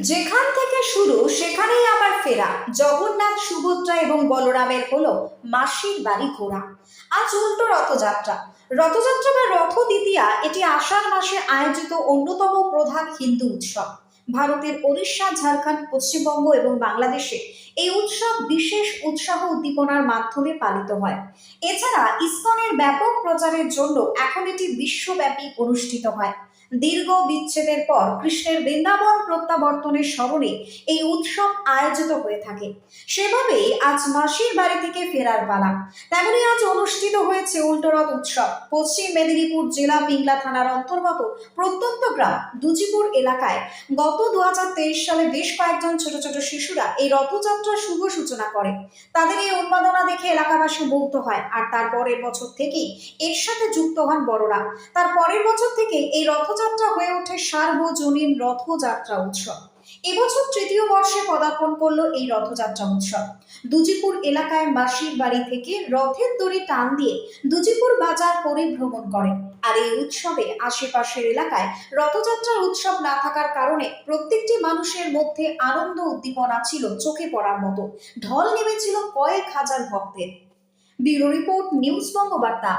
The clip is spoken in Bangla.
যেখান থেকে শুরু সেখানেই আবার ফেরা। জগন্নাথ, সুভদ্রা এবং বলরামের হলো মাসির বাড়ি ঘোরা। আজ উল্টো রথযাত্রা। রথযাত্রা বা রথ দ্বিতীয়া এটি আষাঢ় মাসে আয়োজিত অন্যতম প্রধান হিন্দু উৎসব। ভারতের ওড়িশা, ঝাড়খণ্ড, পশ্চিমবঙ্গ এবং বাংলাদেশে এই উৎসব বিশেষ উৎসাহ উদ্দীপনার মাধ্যমে পালিত হয়। এছাড়া ইসকনের ব্যাপক প্রচারের জন্য এখন এটি বিশ্বব্যাপী অনুষ্ঠিত হয়। দীর্ঘ বিচ্ছেদের পর কৃষ্ণের বৃন্দাবন প্রত্যাবর্তনের স্মরণে এই উৎসব আয়োজিত হয়ে থাকে। সেভাবেই আজ মাসির বাড়ি থেকে ফেরার পালা। তেমনি আজ অনুষ্ঠিত হয়েছে উল্টোরথ উৎসব। পশ্চিম মেদিনীপুর জেলা পিংলা থানার অন্তর্গত প্রত্যন্ত গ্রাম দুজিপুর এলাকায় গত দু সালে বেশ কয়েকজন ছোট ছোট শিশুরা এই রথযাত্রার শুভ সূচনা করে। তাদের এই উন্মাদনা দেখে এলাকাবাসী মুগ্ধ হয় আর তার পরের বছর থেকেই এর সাথে যুক্ত হন বড়রা। তার পরের বছর থেকে এই রথযাত্রা হয়ে ওঠে সার্বজনীন রথযাত্রা উৎসব। এবছর তৃতীয় বর্ষে পদার্পণ করল এই রথযাত্রা উৎসব। দুজিপুর এলাকায় মাসির বাড়ি থেকে রথের দড়ি টান দিয়ে দুজিপুর বাজার পরিভ্রমণ করে। আর এই উৎসবে আশেপাশের এলাকায় রথযাত্রার উৎসব না থাকার কারণে প্রত্যেকটি মানুষের মধ্যে আনন্দ উদ্দীপনা ছিল চোখে পড়ার মতো। ঢল নেমেছিল কয়েক হাজার ভক্তের। Bureau report, news Bangabarta.